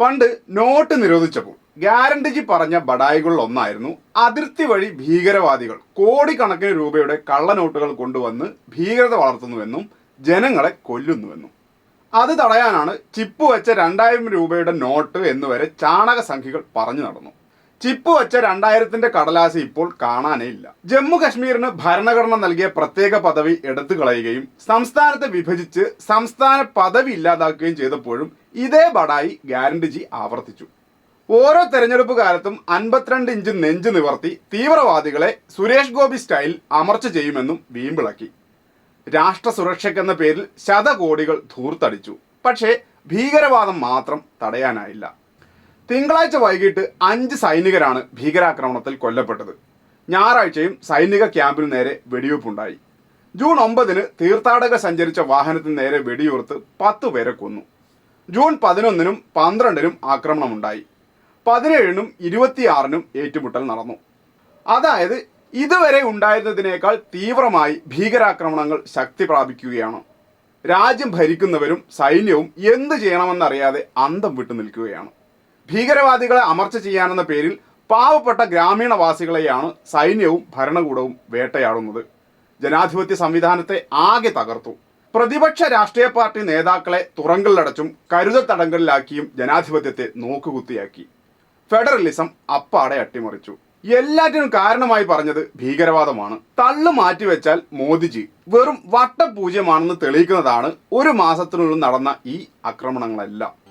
പണ്ട് നോട്ട് നിരോധിച്ചപ്പോൾ ഗ്യാരണ്ടിജി പറഞ്ഞ ബഡായികളിൽ ഒന്നായിരുന്നു അതിർത്തി വഴി ഭീകരവാദികൾ കോടിക്കണക്കിന് രൂപയുടെ കള്ളനോട്ടുകൾ കൊണ്ടുവന്ന് ഭീകരത വളർത്തുന്നുവെന്നും ജനങ്ങളെ കൊല്ലുന്നുവെന്നും. അത് തടയാനാണ് ചിപ്പ് വെച്ച രണ്ടായിരം രൂപയുടെ നോട്ട് എന്നുവരെ ചാണക സംഖ്യകൾ പറഞ്ഞു നടന്നു. ചിപ്പ് വെച്ച രണ്ടായിരത്തിന്റെ കടലാസ് ഇപ്പോൾ കാണാനേ ഇല്ല. ജമ്മു കശ്മീരിന് ഭരണഘടന നൽകിയ പ്രത്യേക പദവി എടുത്തു കളയുകയും സംസ്ഥാനത്തെ വിഭജിച്ച് സംസ്ഥാന പദവി ഇല്ലാതാക്കുകയും ചെയ്തപ്പോഴും ഇതേ ബടായി ഗ്യാരണ്ടിജി ആവർത്തിച്ചു. ഓരോ തെരഞ്ഞെടുപ്പ് കാലത്തും അൻപത്തിരണ്ട് ഇഞ്ച് നെഞ്ച് നിവർത്തി തീവ്രവാദികളെ സുരേഷ് ഗോപി സ്റ്റൈൽ അമർച്ച ചെയ്യുമെന്നും വീമ്പിളക്കി. രാഷ്ട്ര സുരക്ഷയ്ക്കെന്ന പേരിൽ ശതകോടികൾ ധൂർത്തടിച്ചു. പക്ഷേ ഭീകരവാദം മാത്രം തടയാനായില്ല. തിങ്കളാഴ്ച വൈകിട്ട് അഞ്ച് സൈനികരാണ് ഭീകരാക്രമണത്തിൽ കൊല്ലപ്പെട്ടത്. ഞായറാഴ്ചയും സൈനിക ക്യാമ്പിന് നേരെ വെടിവെപ്പുണ്ടായി. ജൂൺ ഒമ്പതിന് തീർത്ഥാടകർ സഞ്ചരിച്ച വാഹനത്തിന് നേരെ വെടിയുർത്ത് പത്ത് പേരെ കൊന്നു. ജൂൺ പതിനൊന്നിനും പന്ത്രണ്ടിനും ആക്രമണമുണ്ടായി. പതിനേഴിനും ഇരുപത്തിയാറിനും ഏറ്റുമുട്ടൽ നടന്നു. അതായത് ഇതുവരെ ഉണ്ടായിരുന്നതിനേക്കാൾ തീവ്രമായി ഭീകരാക്രമണങ്ങൾ ശക്തി പ്രാപിക്കുകയാണ്. രാജ്യം ഭരിക്കുന്നവരും സൈന്യവും എന്തു ചെയ്യണമെന്നറിയാതെ അന്തം വിട്ടു നിൽക്കുകയാണ്. ഭീകരവാദികളെ അമർച്ച ചെയ്യാനെന്ന പേരിൽ പാവപ്പെട്ട ഗ്രാമീണവാസികളെയാണ് സൈന്യവും ഭരണകൂടവും വേട്ടയാടുന്നത്. ജനാധിപത്യ സംവിധാനത്തെ ആകെ തകർത്തു. പ്രതിപക്ഷ രാഷ്ട്രീയ പാർട്ടി നേതാക്കളെ തുറങ്കലിലടച്ചും കരുതൽ തടങ്കലിലാക്കിയും ജനാധിപത്യത്തെ നോക്കുകുത്തിയാക്കി. ഫെഡറലിസം അപ്പാടെ അട്ടിമറിച്ചു. എല്ലാറ്റിനും കാരണമായി പറഞ്ഞത് ഭീകരവാദമാണ്. തള്ളു മാറ്റിവെച്ചാൽ മോദിജി വെറും വട്ടപൂജ്യമാണെന്ന് തെളിയിക്കുന്നതാണ് ഒരു മാസത്തിനുള്ളിൽ നടന്ന ഈ ആക്രമണങ്ങളെല്ലാം.